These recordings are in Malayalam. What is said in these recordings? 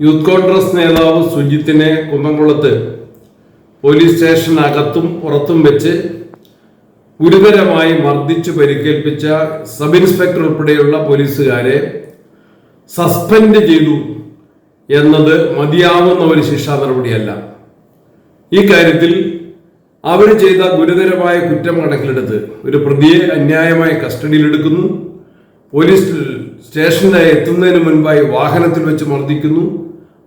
യൂത്ത് കോൺഗ്രസ് നേതാവ് സുജിത്തിനെ കുന്നംകുളത്ത് പോലീസ് സ്റ്റേഷനകത്തും പുറത്തും വെച്ച് ഗുരുതരമായി മർദ്ദിച്ചു പരിക്കേൽപ്പിച്ച സബ് ഇൻസ്പെക്ടർ ഉൾപ്പെടെയുള്ള പോലീസുകാരെ സസ്പെൻഡ് ചെയ്തു എന്നത് മതിയാവുന്ന ഒരു ശിക്ഷാ നടപടിയല്ല. ഈ കാര്യത്തിൽ അവർ ചെയ്ത ഗുരുതരമായ കുറ്റം കണക്കിലെടുത്ത് ഒരു പ്രതിയെ അന്യായമായി കസ്റ്റഡിയിലെടുക്കുന്നു. പോലീസ് സ്റ്റേഷനിലായി എത്തുന്നതിന് മുൻപായി വാഹനത്തിൽ വെച്ച് മർദ്ദിക്കുന്നു.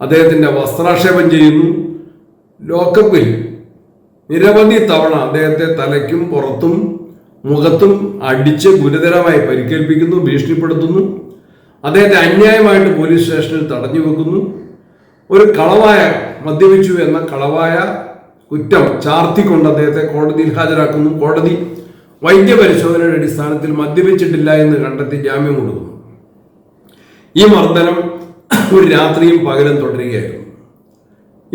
അദ്ദേഹത്തിന്റെ വസ്ത്രാക്ഷേപം ചെയ്യുന്നു. ലോക്കപ്പിൽ നിരവധി തവണ അദ്ദേഹത്തെ തലയ്ക്കും പുറത്തും മുഖത്തും അടിച്ച് ഗുരുതരമായി പരിക്കേൽപ്പിക്കുന്നു ഭീഷണിപ്പെടുത്തുന്നു. അദ്ദേഹത്തെ അന്യായമായിട്ട് പോലീസ് സ്റ്റേഷനിൽ തടഞ്ഞു വെക്കുന്നു. ഒരു കളവായ മദ്യപിച്ചു എന്ന കളവായ കുറ്റം ചാർത്തിക്കൊണ്ട് അദ്ദേഹത്തെ കോടതിയിൽ ഹാജരാക്കുന്നു. കോടതി വൈദ്യപരിശോധനയുടെ അടിസ്ഥാനത്തിൽ മദ്യപിച്ചിട്ടില്ല എന്ന് കണ്ടെത്തി ജാമ്യം കൊടുക്കുന്നു ഈ മർദ്ദനം ഒരു രാത്രിയും പകലും തുടരുകയായിരുന്നു.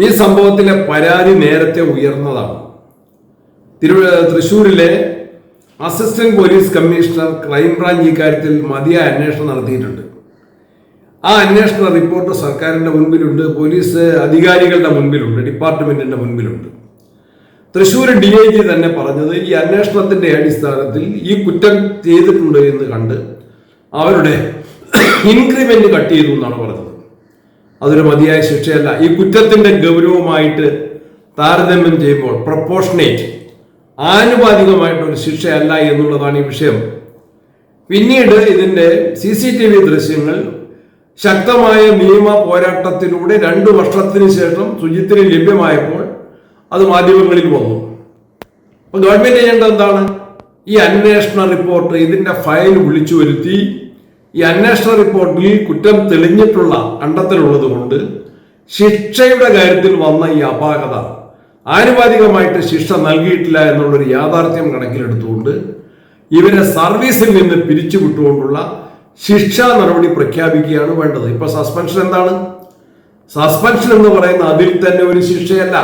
ഈ സംഭവത്തിലെ പരാതി നേരത്തെ ഉയർന്നതാണ്. തിരു തൃശൂരിലെ അസിസ്റ്റന്റ് പോലീസ് കമ്മീഷണർ ക്രൈംബ്രാഞ്ച് ഇക്കാര്യത്തിൽ മതിയായ അന്വേഷണം നടത്തിയിട്ടുണ്ട്. ആ അന്വേഷണ റിപ്പോർട്ട് സർക്കാരിന്റെ മുൻപിലുണ്ട് പോലീസ് അധികാരികളുടെ മുൻപിലുണ്ട് ഡിപ്പാർട്ട്മെന്റിന്റെ മുൻപിലുണ്ട്. തൃശ്ശൂർ ഡി ഐ ജി തന്നെ പറഞ്ഞത് ഈ അന്വേഷണത്തിന്റെ അടിസ്ഥാനത്തിൽ ഈ കുറ്റം ചെയ്തിട്ടുണ്ട് എന്ന് കണ്ട് അവരുടെ ഇൻക്രിമെന്റ് കട്ട് ചെയ്തു എന്നാണ് പറഞ്ഞത്. അതൊരു മതിയായ ശിക്ഷയല്ല. ഈ കുറ്റത്തിന്റെ ഗൗരവമായിട്ട് താരതമ്യം ചെയ്യുമ്പോൾ പ്രപ്പോർഷനേറ്റ് ആനുപാതികമായിട്ടൊരു ശിക്ഷയല്ല എന്നുള്ളതാണ് ഈ വിഷയം. പിന്നീട് ഇതിന്റെ സി സി ടി വി ദൃശ്യങ്ങൾ ശക്തമായ നിയമ പോരാട്ടത്തിലൂടെ രണ്ടു വർഷത്തിന് ശേഷം ശുചിത്തിന് ലഭ്യമായപ്പോൾ അത് മാധ്യമങ്ങളിൽ വന്നു. അപ്പൊ ഗവൺമെന്റ് ചെയ്യേണ്ടത് എന്താണ്? ഈ അന്വേഷണ റിപ്പോർട്ട് ഇതിന്റെ ഫയൽ വിളിച്ചു വരുത്തി. ഈ അന്വേഷണ റിപ്പോർട്ടിൽ കുറ്റം തെളിഞ്ഞിട്ടുള്ള കണ്ടെത്തലുള്ളത് കൊണ്ട് ശിക്ഷയുടെ കാര്യത്തിൽ വന്ന ഈ അപാകത ആനുപാതികമായിട്ട് ശിക്ഷ നൽകിയിട്ടില്ല എന്നുള്ളൊരു യാഥാർത്ഥ്യം കണക്കിലെടുത്തുകൊണ്ട് ഇവരെ സർവീസിൽ നിന്ന് പിരിച്ചുവിട്ടുകൊണ്ടുള്ള ശിക്ഷാ നടപടി പ്രഖ്യാപിക്കുകയാണ് വേണ്ടത്. ഇപ്പൊ സസ്പെൻഷൻ എന്താണ്? സസ്പെൻഷൻ എന്ന് പറയുന്ന അതിൽ തന്നെ ഒരു ശിക്ഷയല്ല.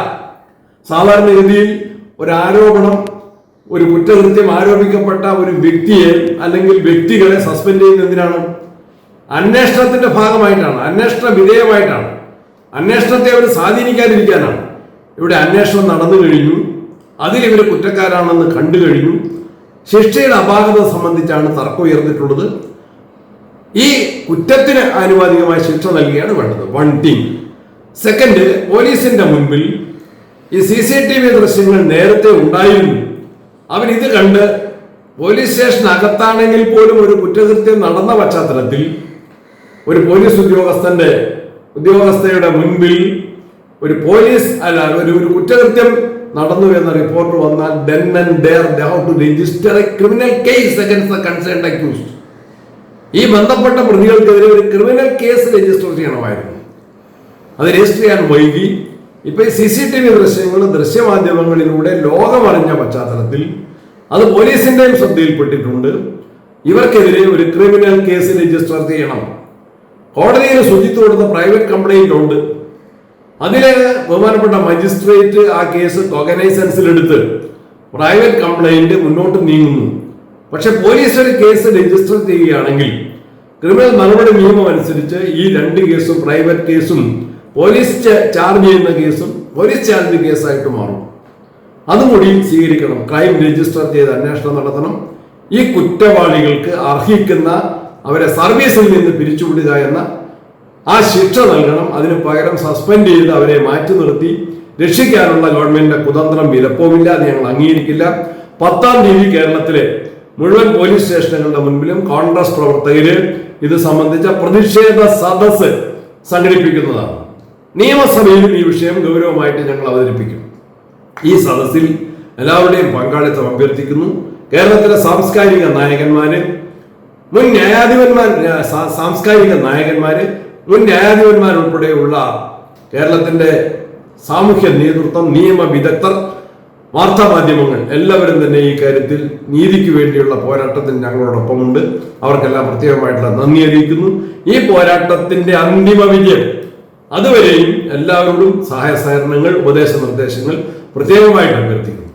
സാധാരണ രീതിയിൽ ഒരു ആരോപണം ഒരു കുറ്റകൃത്യം ആരോപിക്കപ്പെട്ട ഒരു വ്യക്തിയെ അല്ലെങ്കിൽ വ്യക്തികളെ സസ്പെൻഡ് ചെയ്യുന്നതിനാണ് എന്തിനാണ്? അന്വേഷണത്തിന്റെ ഭാഗമായിട്ടാണ് അന്വേഷണ വിധേയമായിട്ടാണ്. അന്വേഷണത്തെ അവർ സ്വാധീനിക്കാതിരിക്കാനാണ്. ഇവിടെ അന്വേഷണം നടന്നു കഴിഞ്ഞു അതിൽ ഇവർ കുറ്റക്കാരാണെന്ന് കണ്ടു കഴിഞ്ഞു. ശിക്ഷയുടെ അപാകത സംബന്ധിച്ചാണ് തർക്കം ഉയർന്നിട്ടുള്ളത്. ഈ കുറ്റത്തിന് ആനുപാതികമായ ശിക്ഷ നൽകുകയാണ് വേണ്ടത് വൺ തിങ് സെക്കൻഡ് പോലീസിന്റെ മുൻപിൽ ഈ സി സി ടി വി ദൃശ്യങ്ങൾ നേരത്തെ ഉണ്ടായിരുന്നു. അവരിത് കണ്ട് പോലീസ് സ്റ്റേഷൻ അകത്താണെങ്കിൽ പോലും ഒരു കുറ്റകൃത്യം നടന്ന പശ്ചാത്തലത്തിൽ ഒരു പോലീസ് ഉദ്യോഗസ്ഥന്റെ ഉദ്യോഗസ്ഥയുടെ മുൻപിൽ ഒരു പോലീസ് അല്ല ഒരു ഒരു കുറ്റകൃത്യം നടന്നു എന്ന റിപ്പോർട്ട് വന്നാൽ then and there to register a criminal case against accused ഈ ബന്ധപ്പെട്ട പ്രതികൾക്കെതിരെ ഒരു ക്രിമിനൽ കേസ് രജിസ്റ്റർ ചെയ്യണമായിരുന്നു. അത് രജിസ്റ്റർ ചെയ്യാൻ വൈകി. ഇപ്പൊ ഈ സി സി ടി വി ദൃശ്യങ്ങൾ ദൃശ്യമാധ്യമങ്ങളിലൂടെ ലോകമറിഞ്ഞ പശ്ചാത്തലത്തിൽ അത് പോലീസിന്റെയും ശ്രദ്ധയിൽപ്പെട്ടിട്ടുണ്ട്. ഇവർക്കെതിരെ ഒരു ക്രിമിനൽ കേസ് രജിസ്റ്റർ ചെയ്യണം. കോടതിയിൽ ശുചിത്വ കൊടുത്ത പ്രൈവറ്റ് കംപ്ലൈന്റ് ഉണ്ട് അതിലെ ബഹുമാനപ്പെട്ട മജിസ്ട്രേറ്റ് ആ കേസ് കോഗനൈസൻസിലെടുത്ത് പ്രൈവറ്റ് കംപ്ലൈന്റ് മുന്നോട്ട് നീങ്ങുന്നു. പക്ഷെ പോലീസ് ഒരു കേസ് രജിസ്റ്റർ ചെയ്യുകയാണെങ്കിൽ ക്രിമിനൽ നടപടി നിയമം അനുസരിച്ച് ഈ രണ്ട് കേസും പ്രൈവറ്റ് കേസും പോലീസ് ചാർജ് ചെയ്യുന്ന കേസും പോലീസ് ചാർജ് കേസായിട്ട് മാറും. അതും കൂടി സ്വീകരിക്കണം. ക്രൈം രജിസ്റ്റർ ചെയ്ത് അന്വേഷണം നടത്തണം. ഈ കുറ്റവാളികൾക്ക് അർഹിക്കുന്ന അവരെ സർവീസിൽ നിന്ന് പിരിച്ചുവിടുക എന്ന ആ ശിക്ഷ നൽകണം. അതിന് പകരം സസ്പെൻഡ് ചെയ്ത് അവരെ മാറ്റി നിർത്തി. രക്ഷിക്കാനുള്ള ഗവൺമെന്റിന്റെ കുതന്ത്രം വിലപ്പോവില്ല. അത് ഞങ്ങൾ അംഗീകരിക്കില്ല. പത്താം തീയതി കേരളത്തിലെ മുഴുവൻ പോലീസ് സ്റ്റേഷനുകളുടെ മുൻപിലും കോൺഗ്രസ് പ്രവർത്തകര് ഇത് സംബന്ധിച്ച പ്രതിഷേധ സദസ് സംഘടിപ്പിക്കുന്നതാണ്. നിയമസഭയിലും ഈ വിഷയം ഗൗരവമായിട്ട് ഞങ്ങൾ അവതരിപ്പിക്കും. ഈ സദസ്സിൽ എല്ലാവരുടെയും പങ്കാളിത്തം അഭ്യർത്ഥിക്കുന്നു. കേരളത്തിലെ സാംസ്കാരിക നായകന്മാര് മുൻ ന്യായാധിപന്മാർ സാംസ്കാരിക നായകന്മാര് മുൻ ന്യായാധിപന്മാർ ഉൾപ്പെടെയുള്ള കേരളത്തിന്റെ സാമൂഹ്യ നേതൃത്വം നിയമ വിദഗ്ധർ വാർത്താമാധ്യമങ്ങൾ എല്ലാവരും തന്നെ ഈ കാര്യത്തിൽ നീതിക്ക് വേണ്ടിയുള്ള പോരാട്ടത്തിൽ ഞങ്ങളോടൊപ്പമുണ്ട്. അവർക്കെല്ലാം പ്രത്യേകമായിട്ടുള്ള നന്ദി അറിയിക്കുന്നു. ഈ പോരാട്ടത്തിന്റെ അന്തിമ വിജയം അതുവരെയും എല്ലാവരോടും സഹായ സഹകരണങ്ങൾ ഉപദേശ നിർദ്ദേശങ്ങൾ പ്രത്യേകമായിട്ട് അഭ്യർത്ഥിക്കുന്നു.